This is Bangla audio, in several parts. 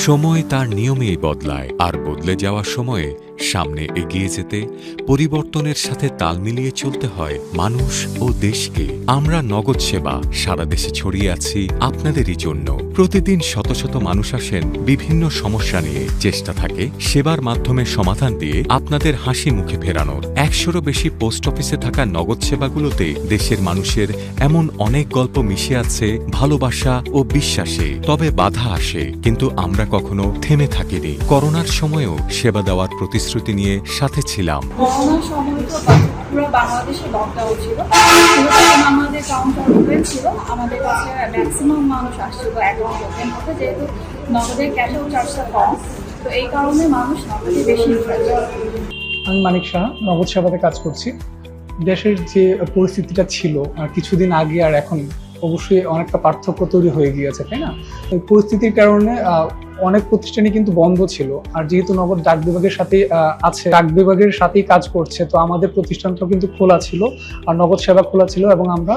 সময় তার নিয়মেই বদলায় আর বদলে যাওয়ার সময়ে সামনে এগিয়ে যেতে, পরিবর্তনের সাথে তাল মিলিয়ে চলতে হয় মানুষ ও দেশকে। আমরা নগদ সেবা, সারা দেশে ছড়িয়ে আছি আপনাদেরই জন্য। প্রতিদিন শত শত মানুষ আসেন বিভিন্ন সমস্যা নিয়ে। চেষ্টা থাকে সেবার মাধ্যমে সমাধান দিয়ে আপনাদের হাসি মুখে ফেরানোর। একশোরও বেশি পোস্ট অফিসে থাকা নগদ সেবাগুলোতে দেশের মানুষের এমন অনেক গল্প মিশে আছে ভালোবাসা ও বিশ্বাসে। তবে বাধা আসে, কিন্তু আমরা কখনো থেমে থাকিনি। করোনার সময়েও সেবা দেওয়ার প্রতিশ্রুতি নিয়ে সাথে ছিলাম। করোনার সময় তো বা- পুরো বাংলাদেশে লকডাউন ছিল। আমাদের কাউন্টার ওপেন ছিল। আমাদের কাছে ম্যাক্সিমাম মানুষ আসছিল অ্যাকাউন্ট ওপেন করতে যেহেতু নগদের ক্যাশ আউট চার্জটা কম। তো এই কারণে মানুষ নগদে বেশি আমি মানিক শাহ নগদ সেবাতে কাজ করছি। দেশের যে পরিস্থিতিটা ছিল আর কিছুদিন আগে আর এখন অবশ্যই অনেকটা পার্থক্য তৈরি হয়ে গিয়েছে তাই না? পরিস্থিতির কারণে অনেক প্রতিষ্ঠানই কিন্তু বন্ধ ছিল। আর যেহেতু নগদ ডাক বিভাগের সাথে আছে, ডাক বিভাগের সাথেই কাজ করছে, তো আমাদের প্রতিষ্ঠানটাও কিন্তু খোলা ছিল। আর নগদ সেবা খোলা ছিল এবং আমরা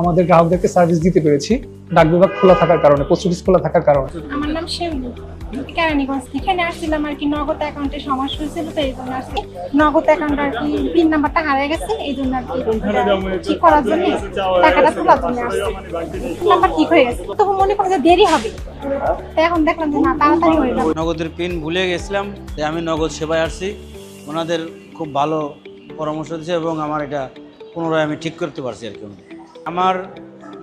আমাদের গ্রাহকদেরকে সার্ভিস দিতে পেরেছি। ডাক বিভাগ খোলা থাকার কারণে পোস্ট অফিস খোলা থাকার কারণে। আমার নাম দেরি হবে। এখন দেখলাম যে হয়ে নগদের পিন ভুলে গেছিলাম তাই আমি নগদ সেবায় আসছি। ওনাদের খুব ভালো পরামর্শ দিয়েছে এবং আমার এটা পুনরায় আমি ঠিক করতে পারছি আর কি আমার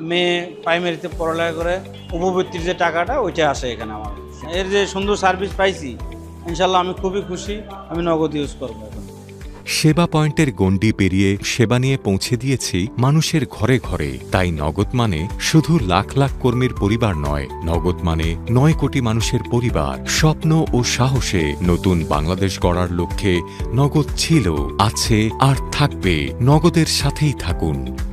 মেয়ে প্রাইমারিতে পড়ালেখা করে উপবৃত্তির যে টাকাটা ওইটা আসে এখানে আমার। এর যে সুন্দর সার্ভিস পাইছি ইনশাল্লাহ আমি খুবই খুশি আমি নগদ ইউজ করব। সেবা পয়েন্টের গণ্ডি পেরিয়ে সেবা নিয়ে পৌঁছে দিয়েছি মানুষের ঘরে ঘরে। তাই নগদ মানে শুধু লাখ লাখ কর্মীর পরিবার নয়, নগদ মানে নয় কোটি মানুষের পরিবার। স্বপ্ন ও সাহসে নতুন বাংলাদেশ গড়ার লক্ষ্যে নগদ ছিল, আছে আর থাকবে, নগদের সাথেই থাকুন।